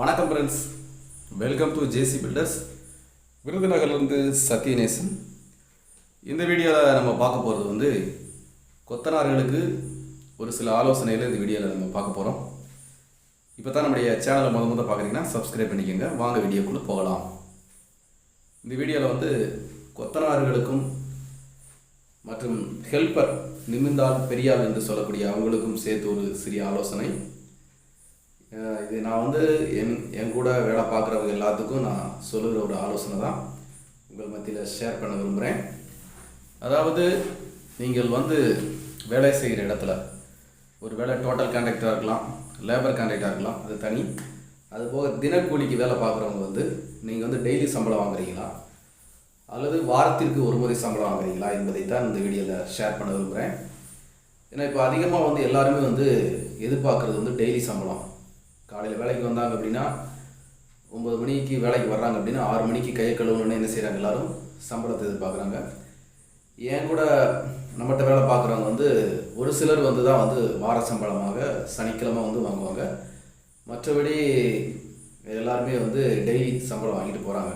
வணக்கம் friends welcome to JC builders விருதுநகர்லேருந்து Sathyanesan. இந்த வீடியோவில் நம்ம பார்க்க போகிறது வந்து கொத்தனார்களுக்கு ஒரு சில ஆலோசனையில் இந்த வீடியோவில் நம்ம பார்க்க போகிறோம் இப்போ தான் நம்முடைய சேனலை முத முதல் பார்க்குறீங்கன்னா சப்ஸ்கிரைப் பண்ணிக்கோங்க. வாங்க வீடியோக்குள்ளே போகலாம். இந்த வீடியோவில் வந்து கொத்தனார்களுக்கும் மற்றும் ஹெல்ப்பர் நிமிந்தால் பெரியாள் என்று சொல்லக்கூடிய அவங்களுக்கும் சேர்த்து ஒரு சிறிய ஆலோசனை. இது நான் வந்து என் என் கூட வேலை பார்க்குறவங்க எல்லாத்துக்கும் நான் சொல்லுகிற ஒரு ஆலோசனை தான். உங்கள் மத்தியில் ஷேர் பண்ண விரும்புகிறேன் அதாவது நீங்கள் வந்து வேலை செய்கிற இடத்துல ஒரு வேலை டோட்டல் கான்ட்ராக்டாக இருக்கலாம் லேபர் கான்ட்ராக்டாக இருக்கலாம் அது தனி. அது போக தினக்கூலிக்கு வேலை பார்க்குறவங்க வந்து நீங்கள் வந்து டெய்லி சம்பளம் வாங்குறீங்களா? அல்லது வாரத்திற்கு ஒரு முறை சம்பளம் வாங்குறீங்களா என்பதை தான் இந்த வீடியோவில் ஷேர் பண்ண விரும்புகிறேன் ஏன்னா இப்போ அதிகமாக வந்து எல்லாருமே வந்து எதிர்பார்க்குறது வந்து டெய்லி சம்பளம். காலையில் வேலைக்கு வந்தாங்க அப்படின்னா ஒம்பது மணிக்கு வேலைக்கு வர்றாங்க அப்படின்னா ஆறு மணிக்கு கையை கழுவணுன்னு என்ன செய்கிறாங்க எல்லாரும் சம்பளத்தை எதிர்பார்க்குறாங்க. ஏன் கூட நம்மகிட்ட வேலை பார்க்குறவங்க வந்து ஒரு சிலர் வந்து தான் வந்து வார சம்பளமாக சனிக்கிழமை வந்து வாங்குவாங்க. மற்றபடி எல்லாருமே வந்து டெய்லி சம்பளம் வாங்கிட்டு போகிறாங்க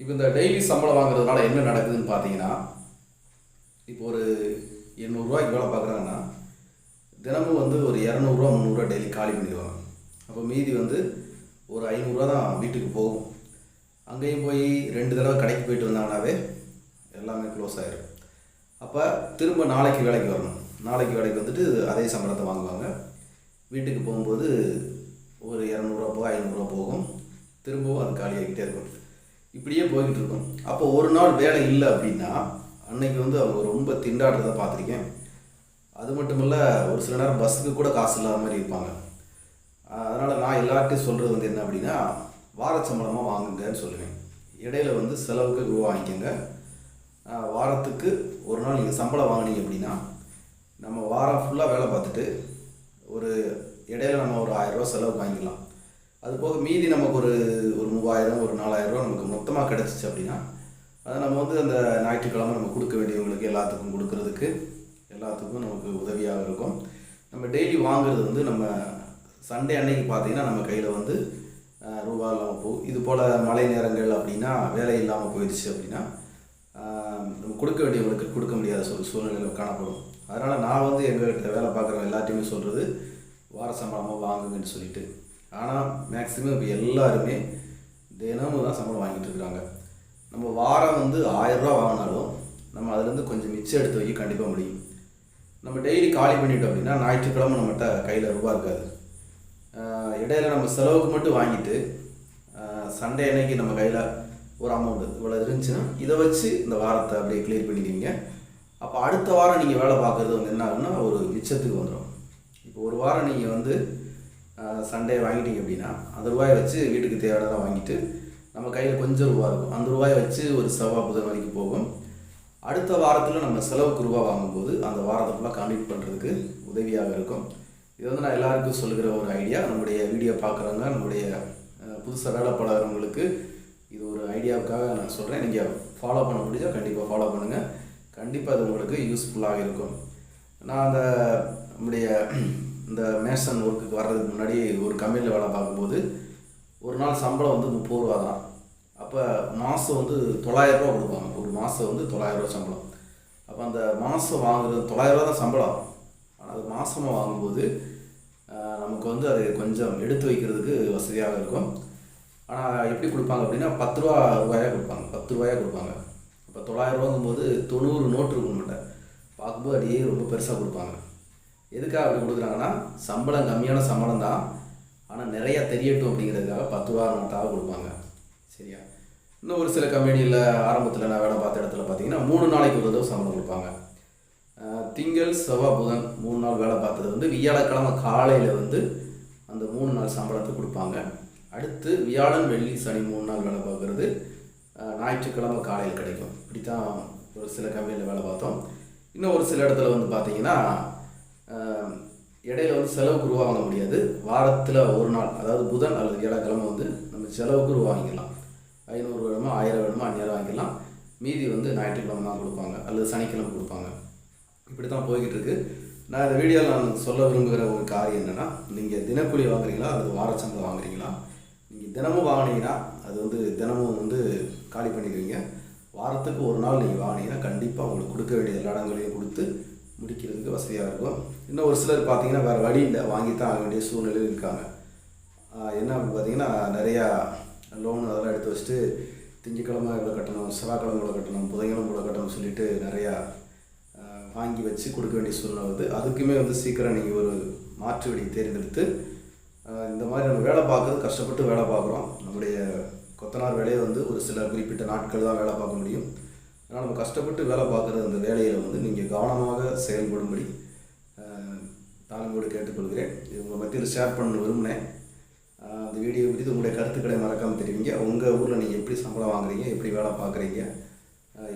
இப்போ இந்த டெய்லி சம்பளம் வாங்குறதுனால என்ன நடக்குதுன்னு பார்த்தீங்கன்னா இப்போ ஒரு எண்ணூறுரூவாய்க்கு வேலை பார்க்குறாங்கன்னா தினமும் வந்து ஒரு இரநூறுவா முந்நூறுரூவா டெய்லி காலி பண்ணிடுவாங்க. அப்போ மீதி வந்து ஒரு ஐநூறுரூவா தான் வீட்டுக்கு போகும். அங்கேயும் போய் ரெண்டு தடவை கடைக்கு போயிட்டு வந்தாங்கனாவே எல்லாமே க்ளோஸ் ஆகிடும் அப்போ திரும்ப நாளைக்கு வேலைக்கு வரணும். நாளைக்கு வேலைக்கு வந்துட்டு அதே சம்பளத்தை வாங்குவாங்க. வீட்டுக்கு போகும்போது ஒரு இரநூறுவா போக ஐநூறுரூவா போகும். திரும்பவும் அது காலியாகிட்டே இருக்கும். இப்படியே போய்கிட்டு இருக்கும். அப்போ ஒரு நாள் வேலை இல்லை அப்படின்னா அன்னைக்கு வந்து அவங்க ரொம்ப திண்டாடுறதை பார்த்துருக்கேன். அது மட்டும் இல்லை ஒரு சில நேரம் பஸ்ஸுக்கு கூட காசு இல்லாத மாதிரி இருப்பாங்க. அதனால் நான் எல்லார்ட்டையும் சொல்கிறது வந்து என்ன அப்படின்னா வார சம்பளமாக வாங்குங்கன்னு சொல்லுவேன். இடையில வந்து செலவுக்கு ரூபா வாங்கிக்கோங்க. வாரத்துக்கு ஒரு நாள் நீங்கள் சம்பளம் வாங்குனீங்க அப்படின்னா நம்ம வாரம் ஃபுல்லாக வேலை பார்த்துட்டு ஒரு இடையில நம்ம ஒரு ஆயிரரூவா செலவுக்கு வாங்கிக்கலாம். அது போக மீதி நமக்கு ஒரு ஒரு மூவாயிரம் ஒரு நாலாயிரரூவா நமக்கு மொத்தமாக கிடச்சிச்சு அப்படின்னா அதை நம்ம வந்து அந்த ஞாயிற்றுக்கிழமை நம்ம கொடுக்க வேண்டியவங்களுக்கு எல்லாத்துக்கும் கொடுக்கறதுக்கு எல்லாத்துக்கும் நமக்கு உதவியாக இருக்கும். நம்ம டெய்லி வாங்குறது வந்து நம்ம சண்டே அன்னைக்கு பார்த்தீங்கன்னா நம்ம கையில் வந்து ரூபா இல்லாமல் போகும் இது போல் மழை நேரங்கள் அப்படின்னா வேலை இல்லாமல் போயிடுச்சு அப்படின்னா நம்ம கொடுக்க வேண்டியவங்களுக்கு கொடுக்க முடியாத சொல் சூழ்நிலைகள் காணப்படும். அதனால் நான் வந்து எங்கள்கிட்ட வேலை பார்க்குற எல்லாத்தையுமே சொல்கிறது வார சம்பளமாக வாங்குங்கன்னு சொல்லிட்டு. ஆனால் மேக்ஸிமம் இப்போ எல்லாருமே தினமும் தான் சம்பளம் வாங்கிட்டு இருக்கிறாங்க. நம்ம வாரம் வந்து ஆயிரரூவா வாங்கினாலும் நம்ம அதுலேருந்து கொஞ்சம் மிச்சம் எடுத்து வைக்க கண்டிப்பாக முடியும். நம்ம டெய்லி காலி பண்ணிட்டோம் அப்படின்னா ஞாயிற்றுக்கிழமை நம்மகிட்ட கையில் ரூபா இருக்காது. இடையில நம்ம செலவுக்கு மட்டும் வாங்கிட்டு சண்டே அன்னைக்கு நம்ம கையில் ஒரு அமௌண்ட் இவ்வளோ இருந்துச்சுன்னா இதை வச்சு இந்த வாரத்தை அப்படியே கிளியர் பண்ணிடுவீங்க. அப்போ அடுத்த வாரம் நீங்கள் வேலை பார்க்குறது வந்து என்ன ஆகுன்னா ஒரு மிச்சத்துக்கு வந்துடும் இப்போ ஒரு வாரம் நீங்கள் வந்து சண்டே வாங்கிட்டீங்க அப்படின்னா அந்த ரூபாயை வச்சு வீட்டுக்கு தேவையானதாக வாங்கிட்டு நம்ம கையில் கொஞ்சம் ரூபா இருக்கும். அந்த ரூபாயை வச்சு ஒரு செவ்வாய் புதன் வரைக்கும் போகும். அடுத்த வாரத்தில் நம்ம செலவுக்கு ரூபா வாங்கும்போது அந்த வாரத்தை ஃபுல்லாக கம்ப்ளீட் பண்ணுறதுக்கு உதவியாக இருக்கும். இது வந்து நான் எல்லாருக்கும் சொல்லுகிற ஒரு ஐடியா நம்முடைய வீடியோ பார்க்குறவங்க நம்முடைய புதுசாக வேலை பழகிறவங்களுக்கு இது ஒரு ஐடியாவுக்காக நான் சொல்கிறேன் நீங்கள் ஃபாலோ பண்ண முடிஞ்சால் கண்டிப்பாக ஃபாலோ பண்ணுங்கள் கண்டிப்பாக அது உங்களுக்கு யூஸ்ஃபுல்லாக இருக்கும். நான் அந்த நம்முடைய இந்த மேசன் ஒர்க்குக்கு வர்றதுக்கு முன்னாடி ஒரு கம்பெனியில் வேலை பார்க்கும்போது ஒரு நாள் சம்பளம் வந்து முப்பது ரூபா தான். அப்போ மாதம் வந்து தொள்ளாயிரம் ரூபா கொடுப்பாங்க. ஒரு மாதம் வந்து தொள்ளாயிரரூபா சம்பளம். அப்போ அந்த மாதம் வாங்குறது தொள்ளாயிரம் ரூபா தான் சம்பளம். ஆனால் அது மாதமாக வாங்கும்போது நமக்கு வந்து அது கொஞ்சம் எடுத்து வைக்கிறதுக்கு வசதியாக இருக்கும். ஆனால் எப்படி கொடுப்பாங்க அப்படின்னா பத்து ரூபா ரூபாயாக கொடுப்பாங்க. பத்து ரூபாயாக கொடுப்பாங்க. இப்போ தொள்ளாயிரம் ரூபாங்கும்போது தொண்ணூறு நோட்டு இருக்கும் நம்மகிட்ட பார்க்கும்போது அப்படியே ரொம்ப பெருசாக கொடுப்பாங்க. எதுக்காக அப்படி கொடுக்குறாங்கன்னா சம்பளம் கம்மியான சம்பளம் தான். ஆனால் நிறைய தெரியட்டும் அப்படிங்கிறதுக்காக பத்து ரூபா நோட்டாக கொடுப்பாங்க. சரியா? இன்னும் ஒரு சில கம்பெனியில் ஆரம்பத்தில் நான் வேலை பார்த்த இடத்துல பார்த்தீங்கன்னா மூணு நாளைக்கு ஒரு தடவை சம்பளம் கொடுப்பாங்க. திங்கள் செவ்வாய் புதன் மூணு நாள் வேலை பார்த்தது வந்து வியாழக்கிழமை காலையில் வந்து அந்த மூணு நாள் சம்பளத்தை கொடுப்பாங்க. அடுத்து வியாழன் வெள்ளி சனி மூணு நாள் வேலை பார்க்குறது. ஞாயிற்றுக்கிழமை காலையில் கிடைக்கும். இப்படி தான் ஒரு சில கம்பெனியில் வேலை பார்த்தோம். இன்னும் ஒரு சில இடத்துல வந்து பார்த்தீங்கன்னா இடையில வந்து செலவுக்கு ரூபா வாங்க முடியாது. வாரத்தில் ஒரு நாள் அதாவது புதன் அல்லது வியாழக்கிழமை வந்து நம்ம செலவுக்கு ரூபா வாங்கிக்கலாம் ஐநூறு வேணுமோ ஆயிரம் வேணுமோ அந்நேரம் வாங்கிக்கலாம் மீதி வந்து ஞாயிற்றுக்கிழமை தான் கொடுப்பாங்க. அல்லது சனிக்கிழமை கொடுப்பாங்க. இப்படி தான் போய்கிட்டு இருக்கு நான் இந்த வீடியோவில் நான் சொல்ல விரும்புகிற ஒரு காரியம் என்னென்னா நீங்கள் தினக்கூலி வாங்குறீங்களா அல்லது வாரச்சம்பளம் வாங்குறீங்களா? நீங்கள் தினமும் வாங்கினீங்கன்னா அது வந்து தினமும் வந்து காலி பண்ணிக்கிறீங்க வாரத்துக்கு ஒரு நாள் நீங்கள் வாங்கினீங்கன்னா கண்டிப்பாக உங்களுக்கு கொடுக்க வேண்டிய எல்லா இடங்களையும் கொடுத்து முடிக்கிறதுக்கு வசதியாக இருக்கும். இன்னும் ஒரு சிலர் பார்த்தீங்கன்னா வேறு வழி இல்லை வாங்கி தான் ஆக வேண்டிய சூழ்நிலையில் இருக்காங்க. என்ன அப்படின்னு பார்த்தீங்கன்னா நிறையா லோன் அதெல்லாம் எடுத்து வச்சுட்டு திங்கக்கிழமை இவ்வளோ கட்டணும் செவ்வாய்க்கிழமை இவ்வளோ கட்டணும் புதன்கிழமை இவ்வளோ கட்டணும்னு சொல்லிட்டு நிறையா வாங்கி வச்சு கொடுக்க வேண்டிய சூழ்நிலை வருது. அதுக்குமே வந்து சீக்கிரம் நீங்கள் ஒரு மாற்று வழி தேர்ந்தெடுத்து இந்த மாதிரி நம்ம வேலை பார்க்குறது கஷ்டப்பட்டு வேலை பார்க்குறோம். நம்முடைய கொத்தனார் வேலையை வந்து ஒரு சில குறிப்பிட்ட நாட்கள் தான் வேலை பார்க்க முடியும். அதனால் நம்ம கஷ்டப்பட்டு வேலை பார்க்குற அந்த வேலையில் வந்து நீங்கள் கவனமாக செயல்படும்படி தாழ்மையோடு கேட்டுக்கொள்கிறேன். இது உங்களை மத்தியில் ஷேர் பண்ண விரும்பினேன். அந்த வீடியோ குறித்து உங்களுடைய கருத்துக்களை மறக்காமல் தெரிவிங்க. உங்கள் ஊரில் நீங்கள் எப்படி சம்பளம் வாங்குறீங்க எப்படி வேலை பார்க்குறீங்க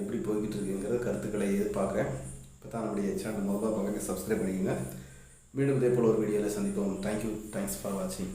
எப்படி போய்கிட்டு இருக்கீங்கிற கருத்துக்களை எதிர்பார்க்குறேன். இப்போ தான் நம்முடைய சேனல் மொபைல் பார்க்குறீங்க சப்ஸ்கிரைப் பண்ணிக்கோங்க. மீண்டும் இதே போல் ஒரு வீடியோவில் சந்திப்போம். தேங்க்யூ தேங்க்ஸ் ஃபார் வாட்சிங்